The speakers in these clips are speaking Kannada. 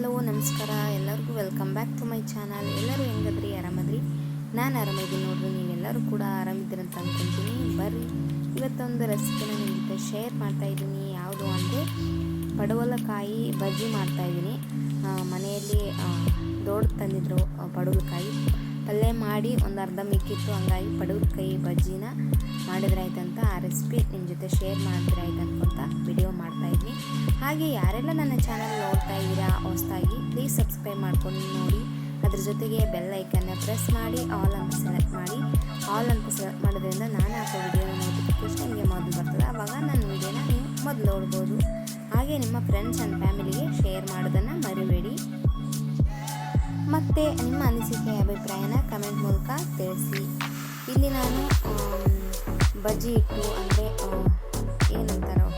ಹಲೋ, ನಮಸ್ಕಾರ. ಎಲ್ಲರಿಗೂ welcome back to my channel. ಎಲ್ಲರೂ ಹೆಂಗದ್ರಿ? ಆರಾಮದ್ರಿ? ನಾನು ಆರಾಮಿದ್ದೀನಿ ನೋಡ್ರಿ. ನೀವೆಲ್ಲರೂ ಕೂಡ ಆರಾಮಿದ್ದೀರಿ ಅಂತ ಅಂದ್ಕೊಂತೀನಿ ಬರ್ರಿ. ಇವತ್ತೊಂದು ರೆಸಿಪಿನ ನಿಮ್ಮ ಜೊತೆ ಶೇರ್ ಮಾಡ್ತಾ ಇದ್ದೀನಿ. ಯಾವುದು ಅಂದರೆ ಪಡವಲಕಾಯಿ ಬಜ್ಜಿ ಮಾಡ್ತಾ ಇದ್ದೀನಿ. ಮನೆಯಲ್ಲಿ ದೊಡ್ಡ ತಂದಿದ್ರು ಪಡವಲಕಾಯಿ. ಪಲ್ಯ ಮಾಡಿ ಒಂದು ಅರ್ಧ ಮಿಕ್ಕಿತ್ತು ಹಂಗಾಗಿ ಕೈ ಬಜ್ಜಿನ ಮಾಡಿದ್ರೆ ಆಯ್ತಂತ ಆ ರೆಸಿಪಿ ನಿಮ್ಮ ಜೊತೆ ಶೇರ್ ಮಾಡಿದ್ರೆ ಆಯ್ತು ಅನ್ಕೊಂತ ವಿಡಿಯೋ ಮಾಡ್ತಾಯಿದ್ವಿ ಹಾಗೆ ಯಾರೆಲ್ಲ ನನ್ನ ಚಾನಲ್ ನೋಡ್ತಾ ಇದ್ದೀರಾ ಹೊಸ್ತಾಗಿ ಪ್ಲೀಸ್ ಸಬ್ಸ್ಕ್ರೈಬ್ ಮಾಡ್ಕೊಂಡು ನೋಡಿ. ಅದ್ರ ಜೊತೆಗೆ ಬೆಲ್ ಐಕನ್ನ ಪ್ರೆಸ್ ಮಾಡಿ ಆಲ್ ಅಂತ ಸೆಲೆಕ್ಟ್ ಮಾಡಿ. ಆಲ್ ಅಂತ ಸೆಲೆಕ್ಟ್ ಮಾಡೋದ್ರಿಂದ ನಾನು ಹಾಕೋ ವಿಡಿಯೋ ನೋಟಿಫಿಕೇಶನ್ ನಿಮಗೆ ಮೊದಲು ಬರ್ತದೆ. ಆವಾಗ ನನ್ನ ವಿಡಿಯೋನ ನೀವು ಮೊದಲು ನೋಡ್ಬೋದು. ಹಾಗೆ ನಿಮ್ಮ ಫ್ರೆಂಡ್ಸ್ ಆ್ಯಂಡ್ ಫ್ಯಾಮಿಲಿಗೆ ಶೇರ್ ಮಾಡೋದನ್ನು ಮರಿಬೇಡಿ. ಮತ್ತು ನಿಮ್ಮ ಅನಿಸಿಕೆ ಅಭಿಪ್ರಾಯನ ಕಮೆಂಟ್ ಮೂಲಕ ತಿಳಿಸಿ. ಇಲ್ಲಿ ನಾನು ಬಜ್ಜಿ ಹಿಟ್ಟು ಅಂದರೆ ಏನಂತಾರೋ,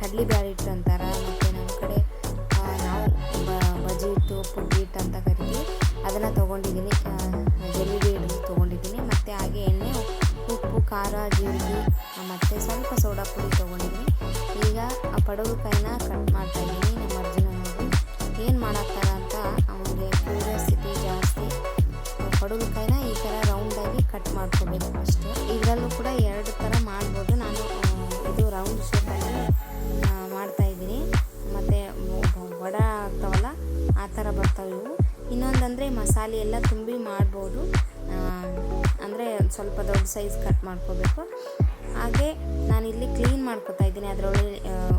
ಕಡಲೆ ಬ್ಯಾಳಿ ಹಿಟ್ಟು ಅಂತಾರೆ. ಮತ್ತು ನಮ್ಮ ಕಡೆ ನಾವು ಬಜ್ಜಿ ಹಿಟ್ಟು ಪುಡ್ಡಿ ಹಿಟ್ಟು ಅಂತ ಕರಿತೀವಿ. ಅದನ್ನು ತೊಗೊಂಡಿದ್ದೀನಿ. ಜಲ್ಲಿಗೆ ಹಿಡಿದು ತೊಗೊಂಡಿದ್ದೀನಿ. ಮತ್ತು ಹಾಗೆ ಎಣ್ಣೆ, ಉಪ್ಪು, ಖಾರ, ಜೀರಿಗೆ ಮತ್ತು ಸ್ವಲ್ಪ ಸೋಡಾ ಪುಡಿ ತೊಗೊಂಡಿದ್ದೀನಿ. ಈಗ ಆ ಪಡವಲಕಾಯಿನ ಕಟ್ ಮಾಡ್ತಾ ಇದ್ದೀನಿ. ನಮ್ಮ ಅರ್ಜುನ ಇದು ರೌಂಡ್ ಶೇಪಲ್ಲಿ ಮಾಡ್ತಾ ಇದ್ದೀನಿ. ಮತ್ತು ವಡ ಆಗ್ತಾವಲ್ಲ, ಆ ಥರ ಬರ್ತಾವೆ ಇವು. ಇನ್ನೊಂದಂದರೆ ಮಸಾಲೆ ಎಲ್ಲ ತುಂಬಿ ಮಾಡ್ಬೋದು. ಅಂದರೆ ಸ್ವಲ್ಪ ದೊಡ್ಡ ಸೈಜ್ ಕಟ್ ಮಾಡ್ಕೋಬೇಕು. ಹಾಗೆ ನಾನು ಇಲ್ಲಿ ಕ್ಲೀನ್ ಮಾಡ್ಕೊತಾ ಇದ್ದೀನಿ. ಅದರೊಳಗೆ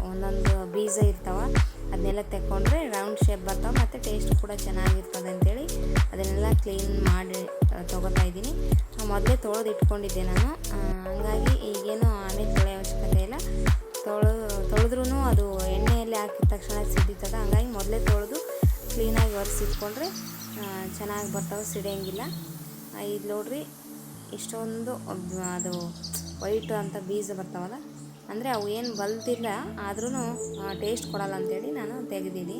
ಒಂದೊಂದು ಬೀಜ ಇರ್ತಾವೆ, ಅದನ್ನೆಲ್ಲ ತೆಕ್ಕೊಂಡ್ರೆ ರೌಂಡ್ ಶೇಪ್ ಬರ್ತಾವೆ, ಮತ್ತು ಟೇಸ್ಟ್ ಕೂಡ ಚೆನ್ನಾಗಿರ್ತದೆ ಅಂತೇಳಿ ಅದನ್ನೆಲ್ಲ ಕ್ಲೀನ್ ಮಾಡಿ ತೊಗೋತಾ ಇದ್ದೀನಿ. ಮೊದಲೇ ತೊಳೆದು ಇಟ್ಕೊಂಡಿದ್ದೆ ನಾನು. ಹಾಗಾಗಿ ಈಗೇನು ಆಮೇಲೆ ಅವಶ್ಯಕತೆ ಇಲ್ಲ ತೊಳೆದು ತೊಳೆದ್ರೂ ಅದು ಎಣ್ಣೆಯಲ್ಲಿ ಹಾಕಿದ ತಕ್ಷಣ ಸಿಡಿತದೆ. ಹಂಗಾಗಿ ಮೊದಲೇ ತೊಳೆದು ಕ್ಲೀನಾಗಿ ಒರೆಸಿಟ್ಕೊಂಡ್ರೆ ಚೆನ್ನಾಗಿ ಬರ್ತಾವೆ, ಸಿಡಿಯೋಂಗಿಲ್ಲ. ಇದು ನೋಡ್ರಿ, ಇಷ್ಟೊಂದು ಅದು ವೈಟ್ ಅಂತ ಬೀಜ ಬರ್ತಾವಲ್ಲ, ಅಂದರೆ ಅವು ಏನು ಬಲ್ತಿಲ್ಲ ಆದ್ರೂ ಟೇಸ್ಟ್ ಕೊಡಲ್ಲ ಅಂತೇಳಿ ನಾನು ತೆಗೆದೀನಿ.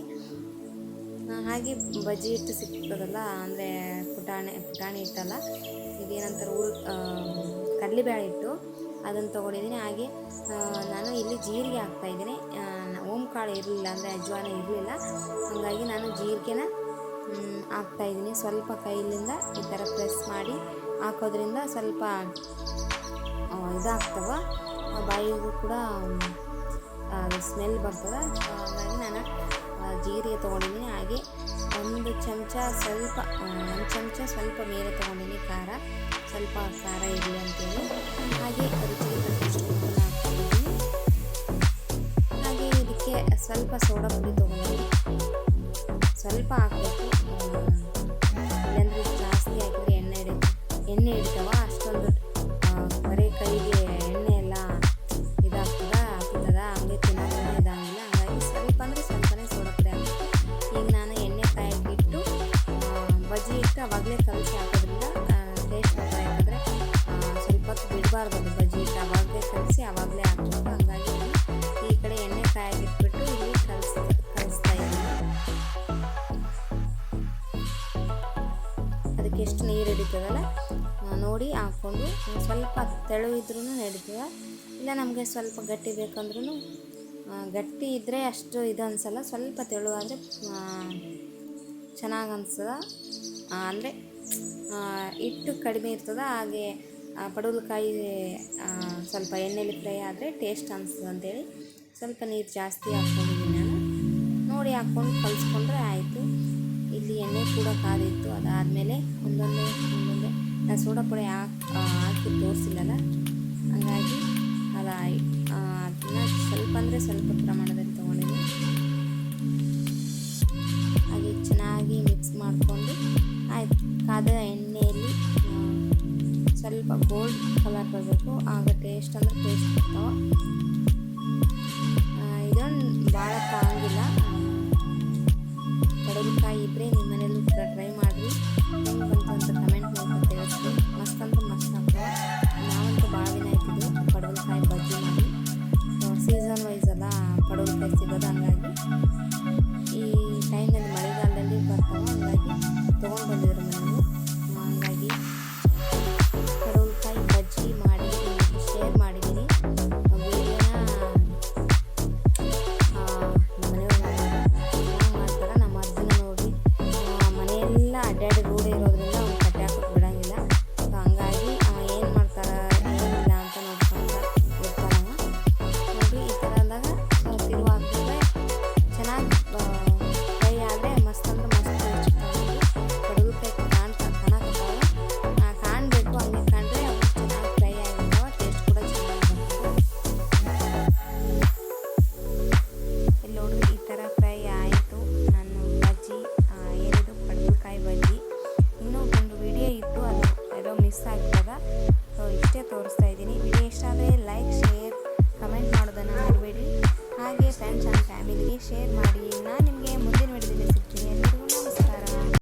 ಹಾಗೆ ಬಜ್ಜಿ ಹಿಟ್ಟು ಸಿಗ್ತದಲ್ಲ, ಅಂದರೆ ಪುಟಾಣಿ ಪುಟಾಣಿ ಹಿಟ್ಟಲ್ಲ, ಇದೇನಂತಾರೆ ಊರು ಕಡಲೆಬೇಳೆ ಹಿಟ್ಟು. ಅದನ್ನು ತೊಗೊಂಡಿದ್ದೀನಿ. ಹಾಗೆ ನಾನು ಇಲ್ಲಿ ಜೀರಿಗೆ ಹಾಕ್ತಾಯಿದ್ದೀನಿ ಓಂಕಾಳು ಇರಲಿಲ್ಲ ಅಂದರೆ ಅಜ್ವಾನ ಇರಲಿಲ್ಲ. ಹಾಗಾಗಿ ನಾನು ಜೀರಿಗೆನ ಹಾಕ್ತಾಯಿದ್ದೀನಿ ಸ್ವಲ್ಪ ಕೈಲಿಂದ ಈ ಥರ ಪ್ರೆಸ್ ಮಾಡಿ ಹಾಕೋದ್ರಿಂದ ಸ್ವಲ್ಪ ಇದಾಗ್ತವೆ. ಬಾಯಿಗೂ ಕೂಡ ಸ್ಮೆಲ್ ಬರ್ತದೆ. ಹಾಗಾಗಿ ನಾನು ಜೀರಿಗೆ ತೊಗೊಂಡಿದ್ದೀನಿ. ಹಾಗೆ ಒಂದು ಚಮಚ ಸ್ವಲ್ಪ ಒಂದು ಚಮಚ ಸ್ವಲ್ಪ ಮೇಲೆ ತೊಗೊಂಡಿದ್ದೀನಿ ಖಾರ. ಸ್ವಲ್ಪ ಖಾರ ಇರಲಿ ಅಂತೇಳಿ. ಸ್ವಲ್ಪ ಸೋಡಾ ಪುಡಿ ತೊಗೊಂಡು ಸ್ವಲ್ಪ ಹಾಕಬೇಕು. ಹಾಕ್ಕೊಂಡು ಸ್ವಲ್ಪ ತೆಳುವಿದ್ರೂ ನಡೀತದೆ ಇಲ್ಲ ನಮಗೆ ಸ್ವಲ್ಪ ಗಟ್ಟಿ ಬೇಕಂದ್ರೂ ಗಟ್ಟಿ ಇದ್ದರೆ ಅಷ್ಟು ಇದು ಅನಿಸಲ್ಲ, ಸ್ವಲ್ಪ ತೆಳು ಆದರೆ ಚೆನ್ನಾಗಿ ಅನಿಸ್ತದೆ ಅಂದರೆ ಹಿಟ್ಟು ಕಡಿಮೆ ಇರ್ತದೆ, ಹಾಗೆ ಪಡವಲಕಾಯಿ ಸ್ವಲ್ಪ ಎಣ್ಣೆಲಿ ಫ್ರೈ ಆದರೆ ಟೇಸ್ಟ್ ಅನಿಸ್ತದೆ ಅಂತೇಳಿ ಸ್ವಲ್ಪ ನೀರು ಜಾಸ್ತಿ ಹಾಕ್ಕೊಂಡಿದ್ದೀನಿ ನಾನು. ನೋಡಿ ಹಾಕ್ಕೊಂಡು ಕಲಿಸ್ಕೊಂಡ್ರೆ ಆಯಿತು. ಇಲ್ಲಿ ಎಣ್ಣೆ ಕೂಡ ಕಾದಿತ್ತು ಅದಾದಮೇಲೆ ಒಂದೊಂದೇ ಒಂದೊಂದೇ ನಾನು ಸೋಡಾ ಪುಡಿ ಹಾಕಿ ಹಾಕಿ ತೋರಿಸಿಲ್ಲಲ್ಲ? ಹಾಗಾಗಿ ಅದು ಅದನ್ನ ಸ್ವಲ್ಪ ಅಂದರೆ ಸ್ವಲ್ಪ ಪ್ರಮಾಣದಲ್ಲಿ ತೊಗೊಂಡಿದ್ದೆ ಹಾಗೆ ಚೆನ್ನಾಗಿ ಮಿಕ್ಸ್ ಮಾಡಿಕೊಂಡು ಆಯ್ತು. ಕಾದ ಎಣ್ಣೆಯಲ್ಲಿ ಸ್ವಲ್ಪ ಗೋಲ್ಡ್ ಕಲರ್ ಬರಬೇಕು. ಆಗ ಟೇಸ್ಟ್ ಅಂದರೆ ಟೇಸ್ಟ್ ಬರ್ತಾವೆ. ಇದೊಂದು ಭಾಳ ಕಾಂಗಿಲ್ಲ ಕಡಲೆಕಾಯಿ ಇದ್ದರೆ ನಿಮ್ಮ ಮನೇಲಿ ಕೂಡ ಟ್ರೈ ಪಡವಲಕಾಯಿ ಸಿಗೋದು ಹಂಗಾಗಿ ಈ ಟೈಮ್ನಲ್ಲಿ